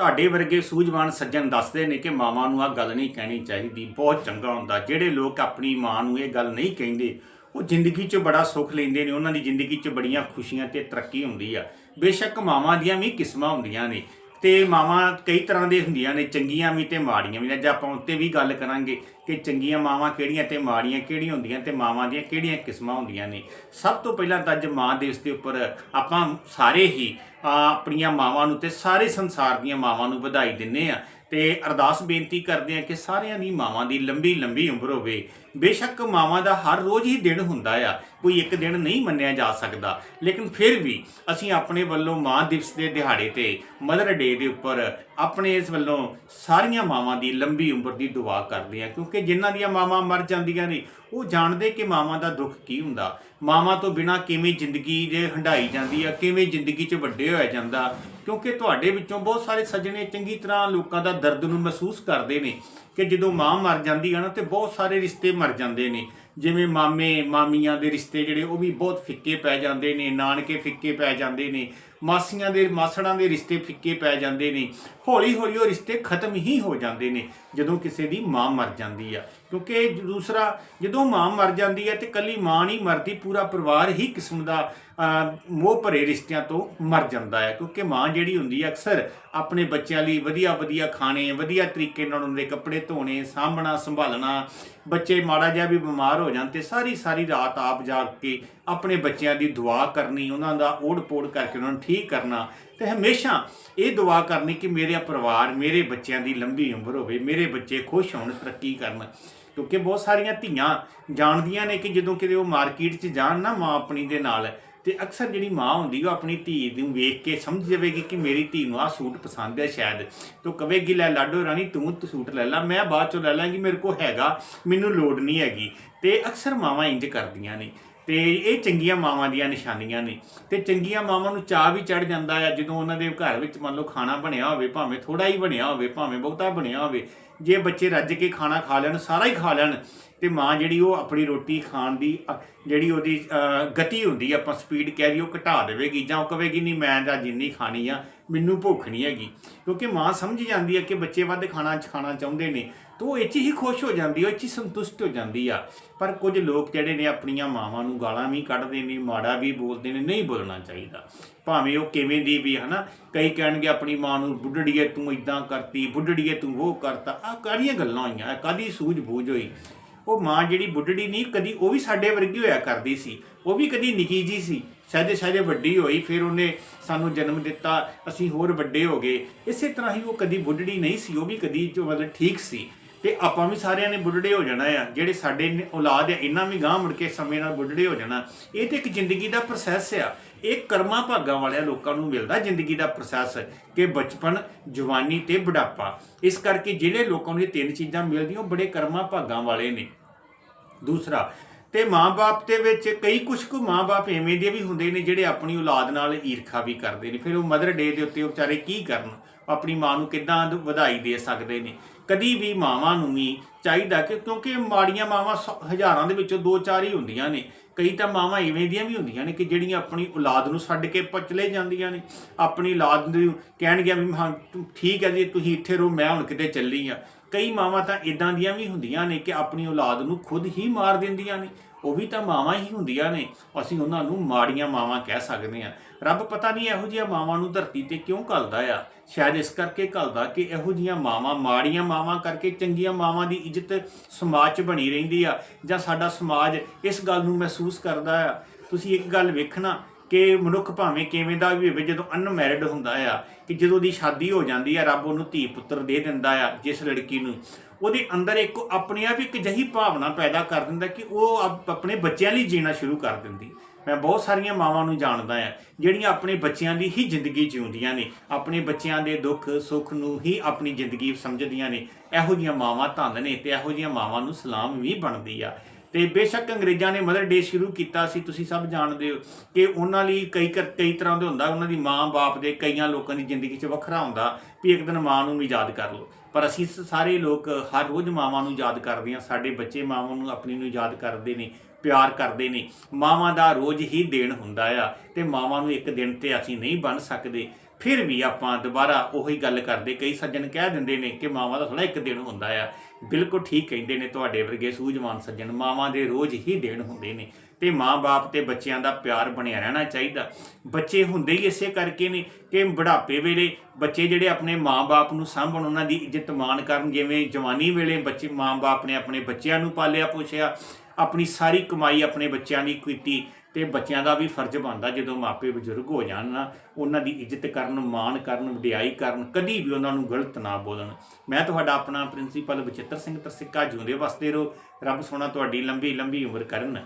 ਤੁਹਾਡੇ ਵਰਗੇ ਸੂਝਵਾਨ ਸੱਜਣ ਦੱਸਦੇ ਨੇ ਕਿ ਮਾਵਾਂ ਨੂੰ ਆ ਗੱਲ ਨਹੀਂ ਕਹਿਣੀ ਚਾਹੀਦੀ। ਬਹੁਤ ਚੰਗਾ ਹੁੰਦਾ। ਜਿਹੜੇ ਲੋਕ ਆਪਣੀ ਮਾਂ ਨੂੰ ਇਹ ਗੱਲ ਨਹੀਂ ਕਹਿੰਦੇ, ਉਹ ਜ਼ਿੰਦਗੀ 'ਚ ਬੜਾ ਸੁੱਖ ਲੈਂਦੇ ਨੇ। ਉਹਨਾਂ ਦੀ ਜ਼ਿੰਦਗੀ 'ਚ ਬੜੀਆਂ ਖੁਸ਼ੀਆਂ ਤੇ ਤਰੱਕੀ ਹੁੰਦੀ ਆ। ਬੇਸ਼ੱਕ ਮਾਵਾਂ ਦੀਆਂ ਵੀ ਕਿਸਮਾਂ ਹੁੰਦੀਆਂ ਨੇ। ਤੇ ਮਾਵਾਂ ਕਈ ਤਰ੍ਹਾਂ ਦੇ ਹੁੰਦੀਆਂ ਨੇ, ਚੰਗੀਆਂ ਵੀ ਤੇ ਮਾੜੀਆਂ ਵੀ ਅੱਜ ਆਪਾਂ ਉੱਤੇ ਵੀ ਗੱਲ ਕਰਾਂਗੇ ਕਿ ਚੰਗੀਆਂ ਮਾਵਾਂ ਕਿਹੜੀਆਂ ਤੇ ਮਾੜੀਆਂ ਕਿਹੜੀਆਂ ਹੁੰਦੀਆਂ ਤੇ ਮਾਵਾਂ ਦੀਆਂ ਕਿਹੜੀਆਂ ਕਿਸਮਾਂ ਹੁੰਦੀਆਂ ਨੇ। ਸਭ ਤੋਂ ਪਹਿਲਾਂ ਤਾਂ ਅੱਜ ਮਾਂ ਦਿਵਸ ਦੇ ਉੱਪਰ ਆਪਾਂ ਸਾਰੇ ਹੀ ਆਪਣੀਆਂ ਮਾਵਾਂ ਨੂੰ ਤੇ ਸਾਰੇ ਸੰਸਾਰ ਦੀਆਂ ਮਾਵਾਂ ਨੂੰ ਵਧਾਈ ਦਿੰਨੇ ਆ। ਤੇ ਅਰਦਾਸ ਬੇਨਤੀ ਕਰਦੇ ਆ ਕਿ ਸਾਰਿਆਂ ਦੀ ਮਾਵਾਂ ਦੀ ਲੰਬੀ ਲੰਬੀ ਉਮਰ ਹੋਵੇ। ਬੇਸ਼ੱਕ ਮਾਵਾਂ ਦਾ ਹਰ ਰੋਜ਼ ਹੀ ਦਿਨ ਹੁੰਦਾ ਆ, ਕੋਈ ਇੱਕ ਦਿਨ ਨਹੀਂ ਮੰਨਿਆ ਜਾ ਸਕਦਾ। ਲੇਕਿਨ ਫਿਰ ਵੀ ਅਸੀਂ ਆਪਣੇ ਵੱਲੋਂ ਮਾਂ ਦਿਵਸ ਦੇ ਦਿਹਾੜੇ ਤੇ ਮਦਰ ਡੇ ਦੇ ਉੱਪਰ ਆਪਣੇ ਇਸ ਵੱਲੋਂ ਸਾਰੀਆਂ ਮਾਵਾਂ ਦੀ ਲੰਬੀ ਉਮਰ ਦੀ ਦੁਆ ਕਰਦੇ ਆ ਕਿਉਂਕਿ ਜਿਨ੍ਹਾਂ ਦੀਆਂ ਮਾਵਾਂ ਮਰ ਜਾਂਦੀਆਂ ਨੇ, ਉਹ ਜਾਣਦੇ ਕਿ ਮਾਵਾਂ ਦਾ ਦੁੱਖ ਕੀ ਹੁੰਦਾ। ਮਾਵਾਂ ਤੋਂ ਬਿਨਾ ਕਿਵੇਂ ਜ਼ਿੰਦਗੀ ਦੇ ਹੰਡਾਈ ਜਾਂਦੀ ਆ, ਕਿਵੇਂ ਜ਼ਿੰਦਗੀ 'ਚ ਵੱਡੇ ਹੋਇਆ ਜਾਂਦਾ, ਕਿਉਂਕਿ ਤੁਹਾਡੇ ਵਿੱਚੋਂ ਬਹੁਤ ਸਾਰੇ ਸੱਜਣੇ ਚੰਗੀ ਤਰ੍ਹਾਂ ਲੋਕਾਂ ਦਾ ਦਰਦ ਨੂੰ ਮਹਿਸੂਸ ਕਰਦੇ ਨੇ। ਕਿ ਜਦੋਂ ਮਾਂ ਮਰ ਜਾਂਦੀ ਆ ਨਾ ਤੇ ਬਹੁਤ ਸਾਰੇ ਰਿਸ਼ਤੇ ਮਰ ਜਾਂਦੇ ਨੇ। ਜਿਵੇਂ ਮਾਮੇ, ਮਾਮੀਆਂ ਦੇ ਰਿਸ਼ਤੇ ਜਿਹੜੇ ਉਹ ਵੀ ਬਹੁਤ ਫਿੱਕੇ ਪੈ ਜਾਂਦੇ ਨੇ, ਨਾਨਕੇ ਫਿੱਕੇ ਪੈ ਜਾਂਦੇ ਨੇ, ਮਾਸੀਆਂ ਦੇ, ਮਾਸੜਾਂ ਦੇ ਰਿਸ਼ਤੇ ਫਿੱਕੇ ਪੈ ਜਾਂਦੇ ਨੇ। ਹੌਲੀ ਹੌਲੀ ਉਹ ਰਿਸ਼ਤੇ ਖਤਮ ਹੀ ਹੋ ਜਾਂਦੇ ਨੇ, ਜਦੋਂ ਕਿਸੇ ਦੀ ਮਾਂ ਮਰ ਜਾਂਦੀ ਆ। ਕਿਉਂਕਿ ਦੂਸਰਾ, ਜਦੋਂ ਮਾਂ ਮਰ ਜਾਂਦੀ ਹੈ ਤੇ ਕੱਲੀ ਮਾਂ ਨਹੀਂ ਮਰਦੀ, ਪੂਰਾ ਪਰਿਵਾਰ ਹੀ ਕਿਸਮ ਦਾ ਮੋਹ ਭਰੇ ਰਿਸ਼ਤਿਆਂ ਤੋਂ ਮਰ ਜਾਂਦਾ ਹੈ। ਕਿਉਂਕਿ ਮਾਂ ਜਿਹੜੀ ਹੁੰਦੀ ਹੈ ਅਕਸਰ ਆਪਣੇ ਬੱਚਿਆਂ ਲਈ ਵਧੀਆ ਵਧੀਆ ਖਾਣੇ, ਵਧੀਆ ਤਰੀਕੇ ਨਾਲ ਉਹਨਾਂ ਦੇ ਕੱਪੜੇ ਧੋਣੇ, ਸਾਂਭਣਾ, ਸੰਭਾਲਣਾ, ਬੱਚੇ ਮਾੜਾ ਜਿਹਾ ਵੀ ਬਿਮਾਰ ਹੋ ਜਾਣ ਤੇ ਸਾਰੀ ਸਾਰੀ ਰਾਤ ਆਪ ਜਾਗ ਕੇ ਆਪਣੇ ਬੱਚਿਆਂ ਦੀ ਦੁਆ ਕਰਨੀ, ਉਹਨਾਂ ਦਾ ਓੜ-ਪੋੜ ਕਰਕੇ ਉਹਨਾਂ ਨੂੰ ਠੀਕ ਕਰਨਾ ਤੇ ਹਮੇਸ਼ਾ ਇਹ ਦੁਆ ਕਰਨੀ ਕਿ ਮੇਰੇ ਪਰਿਵਾਰ, ਮੇਰੇ ਬੱਚਿਆਂ ਦੀ ਲੰਬੀ ਉਮਰ ਹੋਵੇ, ਮੇਰੇ ਬੱਚੇ ਖੁਸ਼ ਹੋਣ, ਤਰੱਕੀ ਕਰਨ। ਕਿਉਂਕਿ ਬਹੁਤ ਸਾਰੀਆਂ ਧੀਆਂ ਜਾਣਦੀਆਂ ਨੇ ਕਿ ਜਦੋਂ ਕਿਤੇ ਉਹ ਮਾਰਕੀਟ 'ਚ ਜਾਣ ਨਾ ਮਾਂ ਆਪਣੀ ਦੇ ਨਾਲ, ਤੇ ਅਕਸਰ ਜਿਹੜੀ ਮਾਂ ਹੁੰਦੀ ਉਹ ਆਪਣੀ ਧੀ ਨੂੰ ਵੇਖ ਕੇ ਸਮਝ ਜਾਵੇਗੀ ਕਿ ਮੇਰੀ ਧੀ ਨੂੰ ਆਹ ਸੂਟ ਪਸੰਦ ਹੈ ਸ਼ਾਇਦ। ਤੋ ਕਵੇਗੀ, ਲੈ ਲਾਡੋ ਰਾਣੀ, ਤੂੰ ਤੂੰ ਸੂਟ ਲੈ ਲੈ, ਮੈਂ ਬਾਅਦ ਚੋਂ ਲੈ ਲਾਂਗੀ, ਮੇਰੇ ਕੋਲ ਹੈਗਾ, ਮੈਨੂੰ ਲੋੜ ਨਹੀਂ ਹੈਗੀ। ਤੇ ਅਕਸਰ ਮਾਵਾਂ ਇੰਜ ਕਰਦੀਆਂ ਨੇ। ਤੇ ਇਹ ਚੰਗੀਆਂ ਮਾਵਾਂ ਦੀਆਂ ਨਿਸ਼ਾਨੀਆਂ ਨੇ। ਤੇ ਚੰਗੀਆਂ ਮਾਵਾਂ ਨੂੰ ਚਾਹ ਵੀ ਚੜ ਜਾਂਦਾ ਆ, ਜਦੋਂ ਉਹਨਾਂ ਦੇ ਘਰ ਵਿੱਚ ਮੰਨ ਲਓ ਖਾਣਾ ਬਣਿਆ ਹੋਵੇ, ਭਾਵੇਂ ਥੋੜਾ ਹੀ ਬਣਿਆ ਹੋਵੇ, ਭਾਵੇਂ ਬਹੁਤਾ ਬਣਿਆ ਹੋਵੇ, ਜੇ ਬੱਚੇ ਰੱਜ ਕੇ ਖਾਣਾ ਖਾ ਲੈਣ, ਸਾਰਾ ਹੀ ਖਾ ਲੈਣ, ਤੇ ਮਾਂ ਜਿਹੜੀ ਉਹ ਆਪਣੀ ਰੋਟੀ ਖਾਣ ਦੀ ਜਿਹੜੀ ਉਹਦੀ ਗਤੀ ਹੁੰਦੀ ਆਪਾਂ ਸਪੀਡ ਕਹਿ ਦਈਏ, ਉਹ ਘਟਾ ਦੇਵੇਗੀ ਜਾਂ ਉਹ ਕਹੇਗੀ, ਨਹੀਂ, ਮੈਂ ਤਾਂ ਜਿੰਨੀ ਖਾਣੀ ਆ। ਮੈਨੂੰ ਭੁੱਖ ਨਹੀਂ ਹੈਗੀ। ਕਿਉਂਕਿ ਮਾਂ ਸਮਝ ਜਾਂਦੀ ਹੈ ਕਿ ਬੱਚੇ ਵੱਧ ਖਾਣਾ ਖਾਣਾ ਚਾਹੁੰਦੇ ਨੇ, ਤਾਂ ਉਹ ਇਹ 'ਚ ਹੀ ਖੁਸ਼ ਹੋ ਜਾਂਦੀ ਹੈ ਉਹ 'ਚ ਹੀ ਸੰਤੁਸ਼ਟ ਹੋ ਜਾਂਦੀ ਆ। ਪਰ ਕੁਝ ਲੋਕ ਜਿਹੜੇ ਨੇ ਆਪਣੀਆਂ ਮਾਵਾਂ ਨੂੰ ਗਾਲਾਂ ਵੀ ਕੱਢਦੇ ਨੇ, ਮਾੜਾ ਵੀ ਬੋਲਦੇ ਨੇ, ਨਹੀਂ ਬੋਲਣਾ ਚਾਹੀਦਾ। ਭਾਵੇਂ ਉਹ ਕਿਵੇਂ ਦੀ ਵੀ, ਹਨਾ, ਕਈ ਕਹਿਣਗੇ ਆਪਣੀ ਮਾਂ ਨੂੰ, ਬੁੱਢੜੀਏ ਤੂੰ ਇਦਾਂ ਕਰਤੀ, ਬੁੱਢੜੀਏ ਤੂੰ ਉਹ ਕਰਤਾ। ਆ ਕਾਹਦੀਆਂ ਗੱਲਾਂ ਹੋਈਆਂ ਕਾਦੀ ਸੂਝ-ਬੂਝ ਹੋਈ? ਉਹ ਮਾਂ ਜਿਹੜੀ ਬੁੱਢੜੀ ਨਹੀਂ, ਕਦੀ ਉਹ ਵੀ ਸਾਡੇ ਵਰਗੀ ਹੋਇਆ ਕਰਦੀ ਸੀ। ਉਹ ਵੀ ਕਦੀ ਨਿੱਕੀ ਜੀ ਸੀ। ਸਹਦੇ ਸਹਦੇ ਵੱਡੀ ਹੋਈ, ਫਿਰ ਉਹਨੇ ਸਾਨੂੰ ਜਨਮ ਦਿੱਤਾ, ਅਸੀਂ ਹੋਰ ਵੱਡੇ ਹੋ ਗਏ। ਇਸੇ ਤਰ੍ਹਾਂ ਹੀ ਉਹ ਕਦੀ ਬੁੱਢੜੀ ਨਹੀਂ ਸੀ, ਉਹ ਵੀ ਕਦੀ ਜੋ ਮਤਲਬ ਠੀਕ ਸੀ। ਤੇ ਆਪਾਂ ਵੀ ਸਾਰਿਆਂ ਨੇ ਬੁੱਢੜੇ ਹੋ ਜਾਣਾ ਆ। ਜਿਹੜੇ ਸਾਡੇ ਔਲਾਦ ਆ, ਇਹਨਾਂ ਵੀ ਗਾਂ ਮੁੜ ਕੇ ਸਮੇਂ ਨਾਲ ਬੁੱਢੜੇ ਹੋ ਜਾਣਾ। ਇਹ ਤੇ ਇੱਕ ਜ਼ਿੰਦਗੀ ਦਾ ਪ੍ਰੋਸੈਸ ਆ। ਇਹ ਕਰਮਾਂ ਭਾਗਾਂ ਵਾਲਿਆਂ ਲੋਕਾਂ ਨੂੰ ਮਿਲਦਾ ਜ਼ਿੰਦਗੀ ਦਾ ਪ੍ਰੋਸੈਸ ਕਿ ਬਚਪਨ, ਜਵਾਨੀ ਤੇ ਬੁਢਾਪਾ। ਇਸ ਕਰਕੇ ਜਿਹੜੇ ਲੋਕਾਂ ਨੂੰ ਇਹ ਤਿੰਨ ਚੀਜ਼ਾਂ ਮਿਲਦੀਆਂ ਉਹ ਬੜੇ ਕਰਮਾਂ ਭਾਗਾਂ ਵਾਲੇ ਨੇ। ਦੂਸਰਾ ਤੇ ਮਾਂ-ਬਾਪ ਦੇ ਵਿੱਚ ਕਈ ਕੁਝ ਕੁ ਮਾਂ-ਬਾਪ ਐਵੇਂ ਦੇ ਵੀ ਹੁੰਦੇ ਨੇ ਜਿਹੜੇ ਆਪਣੀ ਔਲਾਦ ਨਾਲ ਈਰਖਾ ਵੀ ਕਰਦੇ ਨੇ। ਫਿਰ ਉਹ ਮਦਰ ਡੇ ਦੇ ਉੱਤੇ ਉਹ ਵਿਚਾਰੇ ਕੀ ਕਰਨ? ਆਪਣੀ ਮਾਂ ਨੂੰ ਕਿੱਦਾਂ ਵਧਾਈ ਦੇ ਸਕਦੇ ਨੇ? ਕਦੀ ਵੀ ਮਾਵਾਂ ਨੂੰ ਵੀ ਚਾਹੀਦਾ ਕਿ, ਕਿਉਂਕਿ ਮਾੜੀਆਂ ਮਾਵਾਂ ਸ- ਹਜ਼ਾਰਾਂ ਦੇ ਵਿੱਚੋਂ ਦੋ ਚਾਰ ਹੀ ਹੁੰਦੀਆਂ ਨੇ। ਕਈ ਤਾਂ ਮਾਵਾਂ ਇਵੇਂ ਦੀਆਂ ਵੀ ਹੁੰਦੀਆਂ ਨੇ ਕਿ ਜਿਹੜੀਆਂ ਆਪਣੀ ਔਲਾਦ ਨੂੰ ਛੱਡ ਕੇ ਪਚਲੇ ਜਾਂਦੀਆਂ ਨੇ। ਆਪਣੀ ਔਲਾਦ ਨੂੰ ਕਹਿਣਗੀਆਂ ਵੀ ਹਾਂ ਠੀਕ ਹੈ ਜੀ, ਤੁਸੀਂ ਇੱਥੇ ਰਹੋ, ਮੈਂ ਹੁਣ ਕਿਤੇ ਚੱਲੀ ਆ ਕਈ ਮਾਵਾਂ ਤਾਂ ਇਦਾਂ ਦੀਆਂ ਵੀ ਹੁੰਦੀਆਂ ਨੇ ਕਿ ਆਪਣੀ ਔਲਾਦ ਨੂੰ ਖੁਦ ਹੀ ਮਾਰ ਦਿੰਦੀਆਂ ਨੇ। ਉਹ ਵੀ ਤਾਂ ਮਾਵਾਂ ਹੀ ਹੁੰਦੀਆਂ ਨੇ। ਅਸੀਂ ਉਹਨਾਂ ਨੂੰ ਮਾੜੀਆਂ ਮਾਵਾਂ ਕਹਿ ਸਕਦੇ ਹਾਂ। ਰੱਬ ਪਤਾ ਨਹੀਂ ਇਹੋ ਜਿਹੀਆਂ ਮਾਵਾਂ ਨੂੰ ਧਰਤੀ ਤੇ ਕਿਉਂ ਘਲਦਾ ਆ। ਸ਼ਾਇਦ ਇਸ ਕਰਕੇ ਘਲਦਾ ਕਿ ਇਹੋ ਜਿਹੀਆਂ ਮਾਵਾਂ ਮਾੜੀਆਂ ਮਾਵਾਂ ਕਰਕੇ ਚੰਗੀਆਂ ਮਾਵਾਂ ਦੀ ਇੱਜ਼ਤ ਸਮਾਜ 'ਚ ਬਣੀ ਰਹਿੰਦੀ ਆ ਜਾਂ ਸਾਡਾ ਸਮਾਜ ਇਸ ਗੱਲ ਨੂੰ ਮਹਿਸੂਸ ਕਰਦਾ ਆ। ਤੁਸੀਂ ਇੱਕ ਗੱਲ ਵੇਖਣਾ ਕਿ ਮਨੁੱਖ ਭਾਵੇਂ ਕਿਵੇਂ ਦਾ ਵੀ ਹੋਵੇ, ਜਦੋਂ ਅਨਮੈਰਿਡ ਹੁੰਦਾ ਆ, ਕਿ ਜਦੋਂ ਦੀ ਸ਼ਾਦੀ ਹੋ ਜਾਂਦੀ ਆ, ਰੱਬ ਉਹਨੂੰ ਧੀ ਪੁੱਤਰ ਦੇ ਦਿੰਦਾ ਆ, ਜਿਸ ਲੜਕੀ ਨੂੰ। ਉਹਦੇ ਅੰਦਰ ਇੱਕ ਆਪਣੇ ਆਪ ਇੱਕ ਜਹੀ ਭਾਵਨਾ ਪੈਦਾ ਕਰ ਦਿੰਦਾ ਕਿ ਉਹ ਆਪਣੇ ਬੱਚਿਆਂ ਲਈ ਜੀਣਾ ਸ਼ੁਰੂ ਕਰ ਦਿੰਦੀ। ਮੈਂ ਬਹੁਤ ਸਾਰੀਆਂ ਮਾਵਾਂ ਨੂੰ ਜਾਣਦਾ ਆ, ਜਿਹੜੀਆਂ ਆਪਣੇ ਬੱਚਿਆਂ ਦੀ ਹੀ ਜ਼ਿੰਦਗੀ ਜਿਉਂਦੀਆਂ ਨੇ, ਆਪਣੇ ਬੱਚਿਆਂ ਦੇ ਦੁੱਖ, ਸੁੱਖ ਨੂੰ ਹੀ ਆਪਣੀ ਜ਼ਿੰਦਗੀ ਸਮਝਦੀਆਂ ਨੇ। ਇਹੋ ਜਿਹੀਆਂ ਮਾਵਾਂ ਧੰਨ ਨੇ ਤੇ ਇਹੋ ਜਿਹੀਆਂ ਮਾਵਾਂ ਨੂੰ ਸਲਾਮ ਵੀ ਬਣਦੀ ਆ। ਤੇ ਬੇਸ਼ੱਕ ਅੰਗਰੇਜ਼ਾਂ ਨੇ ਮਦਰ ਡੇ ਸ਼ੁਰੂ ਕੀਤਾ ਸੀ, ਤੁਸੀਂ ਸਭ ਜਾਣਦੇ ਹੋ ਕਿ ਉਹਨਾਂ ਲਈ ਕਈ ਕਰ- ਕਈ ਤਰ੍ਹਾਂ ਦੇ ਹੁੰਦਾ, ਉਹਨਾਂ ਦੀ ਮਾਂ-ਬਾਪ ਦੇ ਕਈਆਂ ਲੋਕਾਂ ਦੀ ਜ਼ਿੰਦਗੀ 'ਚ ਵੱਖਰਾ ਹੁੰਦਾ ਵੀ ਇੱਕ ਦਿਨ ਮਾਂ ਨੂੰ ਵੀ ਯਾਦ ਕਰ ਲਓ। ਪਰ ਅਸੀਂ ਸ- ਸਾਰੇ ਲੋਕ ਹਰ ਰੋਜ਼ ਮਾਵਾਂ ਨੂੰ ਯਾਦ ਕਰਦੇ ਹਾਂ, ਸਾਡੇ ਬੱਚੇ ਮਾਵਾਂ ਨੂੰ ਆਪਣੀ ਨੂੰ ਯਾਦ ਕਰਦੇ ਨੇ, ਪਿਆਰ ਕਰਦੇ ਨੇ। ਮਾਵਾਂ ਦਾ ਰੋਜ਼ ਹੀ ਦੇਣ ਹੁੰਦਾ ਆ ਤੇ ਮਾਵਾਂ ਨੂੰ ਇੱਕ ਦਿਨ ਤੇ ਅਸੀਂ ਨਹੀਂ ਬਣ ਸਕਦੇ। ਫਿਰ ਵੀ ਆਪਾਂ ਦੁਬਾਰਾ ਉਹੀ ਗੱਲ ਕਰਦੇ, ਕਈ ਸੱਜਣ ਕਹਿ ਦਿੰਦੇ ਨੇ ਕਿ ਮਾਵਾਂ ਦਾ ਥੋੜਾ ਇੱਕ ਦਿਨ ਹੁੰਦਾ ਆ। ਬਿਲਕੁਲ ਠੀਕ ਕਹਿੰਦੇ ਨੇ ਤੁਹਾਡੇ ਵਰਗੇ ਸੂਝਵਾਨ ਸੱਜਣ, ਮਾਵਾਂ ਦੇ ਰੋਜ਼ ਹੀ ਦਿਨ ਹੁੰਦੇ ਨੇ ਤੇ ਮਾਂ-ਬਾਪ ਤੇ ਬੱਚਿਆਂ ਦਾ ਪਿਆਰ ਬਣਿਆ ਰਹਿਣਾ ਚਾਹੀਦਾ। ਬੱਚੇ ਹੁੰਦੇ ਹੀ ਇਸੇ ਕਰਕੇ ਨੇ ਕਿ ਬੁਢਾਪੇ ਵੇਲੇ ਬੱਚੇ ਜਿਹੜੇ ਆਪਣੇ ਮਾਂ-ਬਾਪ ਨੂੰ ਸਾਂਭਣ, ਉਹਨਾਂ ਦੀ ਇੱਜ਼ਤ ਮਾਣ ਕਰਨ, ਜਿਵੇਂ ਜਵਾਨੀ ਵੇਲੇ ਬੱਚੇ, ਮਾਂ-ਬਾਪ ਨੇ ਆਪਣੇ ਬੱਚਿਆਂ ਨੂੰ ਪਾਲਿਆ ਪੋਸ਼ਿਆ, ਆਪਣੀ ਸਾਰੀ ਕਮਾਈ ਆਪਣੇ ਬੱਚਿਆਂ ਦੀ ਕੀਤੀ ਤੇ ਬੱਚਿਆਂ ਦਾ ਵੀ ਫਰਜ਼ ਬਣਦਾ ਜਦੋਂ ਮਾਪੇ ਬਜ਼ੁਰਗ ਹੋ ਜਾਣ ਨਾ, ਉਹਨਾਂ ਦੀ ਇੱਜ਼ਤ ਕਰਨ, ਮਾਣ ਕਰਨ, ਵਡਿਆਈ ਕਰਨ, ਕਦੀ ਵੀ ਉਹਨਾਂ ਨੂੰ ਗਲਤ ਨਾ ਬੋਲਣ। ਮੈਂ ਤੁਹਾਡਾ ਆਪਣਾ ਪ੍ਰਿੰਸੀਪਲ ਬਚਿੱਤਰ ਸਿੰਘ ਤਰਸਿੱਕਾ ਜਿਉਂਦੇ ਵਸਦੇ ਰਹੋ। ਰੱਬ ਸੋਹਣਾ ਤੁਹਾਡੀ ਲੰਬੀ ਲੰਬੀ ਉਮਰ ਕਰਨ।